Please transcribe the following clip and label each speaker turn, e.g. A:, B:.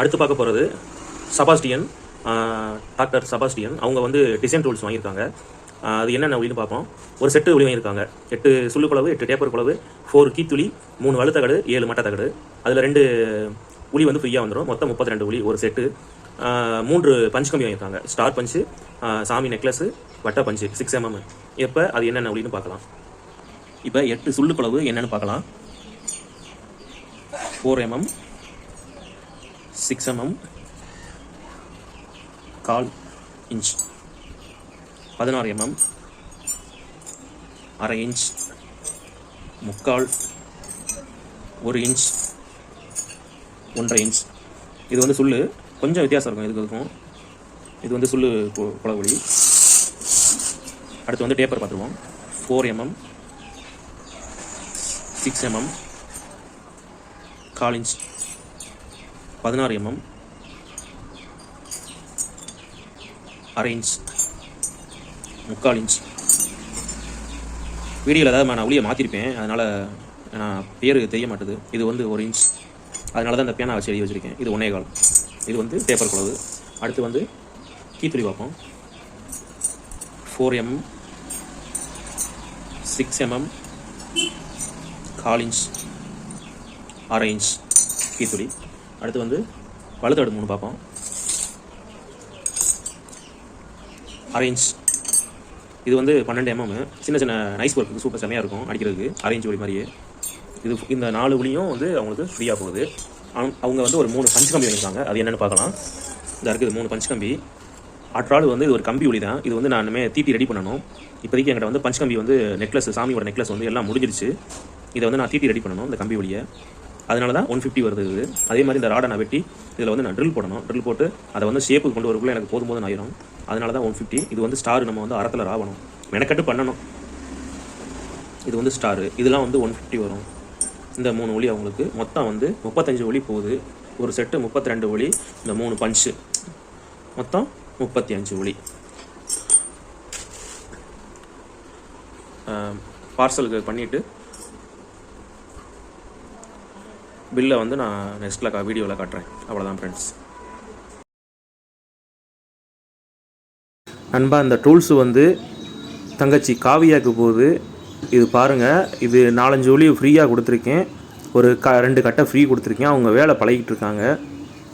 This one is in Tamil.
A: அடுத்து பார்க்க போகிறது சபாஸ்டியன் டாக்டர் சபாஸ்டியன் அவங்க வந்து டிசைன் டூல்ஸ் வாங்கியிருக்காங்க. அது என்னென்ன ஒளின்னு பார்ப்போம். ஒரு செட்டு ஒளி வாங்கியிருக்காங்க. எட்டு சுள்ளு குழவு எட்டு டேப்பர் குழவு ஃபோர் கீத்துளி மூணு வலுத்தகடு ஏழு மட்டை அதில் ரெண்டு உளி வந்து ஃப்ரீயாக வந்துடும் மொத்தம் முப்பத்தி ரெண்டு உளி ஒரு செட்டு மூன்று பஞ்ச் கம்பி வாங்கியிருக்காங்க. ஸ்டார் பஞ்சு சாமி நெக்லஸு வட்ட பஞ்சு சிக்ஸ் எம்எம் எப்போ அது என்னென்ன ஒளின்னு பார்க்கலாம். இப்போ எட்டு சுள்ளு குழவு என்னென்னு பார்க்கலாம். ஃபோர் எம்எம் சிக்ஸ் எம்எம் கால் இன்ச் பதினாறு எம்எம் அரை இன்ச் முக்கால் ஒரு இன்ச் ஒன்றரை இன்ச் இது வந்து சுல் கொஞ்சம் வித்தியாசம் இருக்கும் இதுக்கு இருக்கும் இது வந்து சுள்ளு கு- அடுத்து வந்து டேப்பர் பார்த்துருவோம். ஃபோர் எம்எம் சிக்ஸ் எம்எம் கால் இன்ச் பதினாறு எம்எம். அரை இன்ச். முக்கால் இன்ச். வீடியோவில் ஏதாவது நான் ஒளியை மாற்றிருப்பேன் அதனால் நான் பேர் தெரிய மாட்டுது. இது வந்து ஒரு இன்ச். அதனால தான் இந்த பேனா வச்சு எழுதி வச்சுருக்கேன். இது ஒன்றே கால். இது வந்து பேப்பர் குளவு அடுத்து வந்து கீத்துளி பார்ப்போம் ஃபோர் எம் சிக்ஸ் எம்எம் கால் இன்ச். அரை இன்ச். கீத்துளி. அடுத்து வந்து வலுத்தடு மூணு பார்ப்போம். அரேஞ்ச் இது வந்து பன்னெண்டு எம்எம் சின்ன சின்ன நைஸ் ஒர்க்கு சூப்பர் செம்மையாக இருக்கும் அடிக்கிறதுக்கு. அரேஞ்ச் ஒளி மாதிரியே. இது இந்த நாலு ஒளியும் வந்து அவங்களுக்கு ஃப்ரீயாக போகுது. அவங்க- அவங்க வந்து ஒரு மூணு பஞ்சு கம்பி வாங்கியிருக்காங்க. அது என்னென்னு பார்க்கலாம். இந்த இருக்குது மூணு பஞ்சு கம்பி. ஆற்றால் வந்து இது ஒரு கம்பி ஒளி தான் இது வந்து நான் இனிமேல் தீட்டி ரெடி பண்ணணும். இப்போதைக்கு என்கிட்ட வந்து பஞ்சு கம்பி வந்து நெக்லஸ் சாமியோட நெக்லஸ் வந்து எல்லாம் முடிஞ்சிருச்சு. இதை வந்து நான் தீட்டி ரெடி பண்ணணும் இந்த கம்பி ஒளியை அதனால தான் ஒன் ஃபிஃப்டி வருது இது. அதே மாதிரி இந்த ராடை நான் வெட்டி இதில் வந்து நான் ட்ரில் போடணும். ட்ரில் போட்டு அதை வந்து ஷேப்புக்கு கொண்டு வரக்குள்ளே எனக்கு போதும் போதும் ஆயிரும். அதனால தான் ஒன் ஃபிஃப்டி இது வந்து ஸ்டார் நம்ம வந்து அறத்தில் ராவணும். மெனக்கட்டு பண்ணணும். இது வந்து ஸ்டாரு இதெல்லாம் வந்து ஒன் ஃபிஃப்டி வரும். இந்த மூணு ஒளி அவங்களுக்கு. மொத்தம் வந்து முப்பத்தஞ்சு ஒளி போகுது. ஒரு செட்டு முப்பத்தி ரெண்டு ஒளி இந்த மூணு பஞ்சு மொத்தம் முப்பத்தி அஞ்சு ஒளி பார்சலுக்கு பண்ணிவிட்டு பில்லை வந்து நான் நெக்ஸ்ட்டில் கா வீடியோவில் காட்டுறேன். அவ்வளோதான் ஃப்ரெண்ட்ஸ் நண்பா இந்த டூல்ஸ் வந்து தங்கச்சி காவியாக்கு போகுது. இது பாருங்கள் இது நாலஞ்சு ஒளி ஃப்ரீயாக கொடுத்துருக்கேன். ஒரு க ரெண்டு கட்டை ஃப்ரீ கொடுத்துருக்கேன். அவங்க வேலை பழகிட்டு இருக்காங்க.